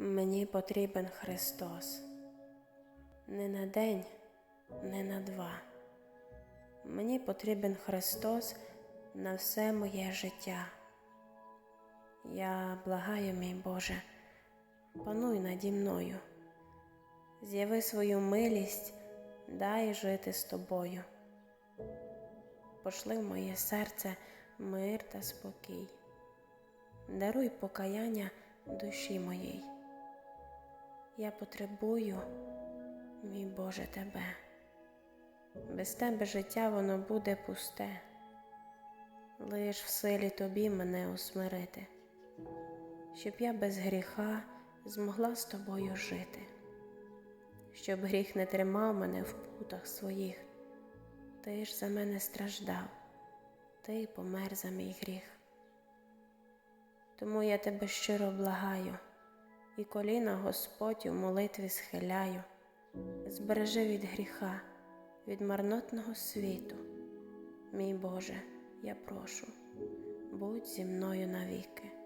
Мені потрібен Христос. Не на день, не на два. Мені потрібен Христос на все моє життя. Я благаю, мій Боже, пануй наді мною, з'яви свою милість, дай жити з тобою. Пошли в моє серце мир та спокій, даруй покаяння душі моїй. Я потребую, мій Боже, тебе. Без тебе життя воно буде пусте, лиш в силі тобі мене усмирити, щоб я без гріха змогла з тобою жити, щоб гріх не тримав мене в путах своїх, ти ж за мене страждав, ти помер за мій гріх. Тому я тебе щиро благаю і коліна Господь у молитві схиляю, збережи від гріха, від марнотного світу. Мій Боже, я прошу, будь зі мною навіки.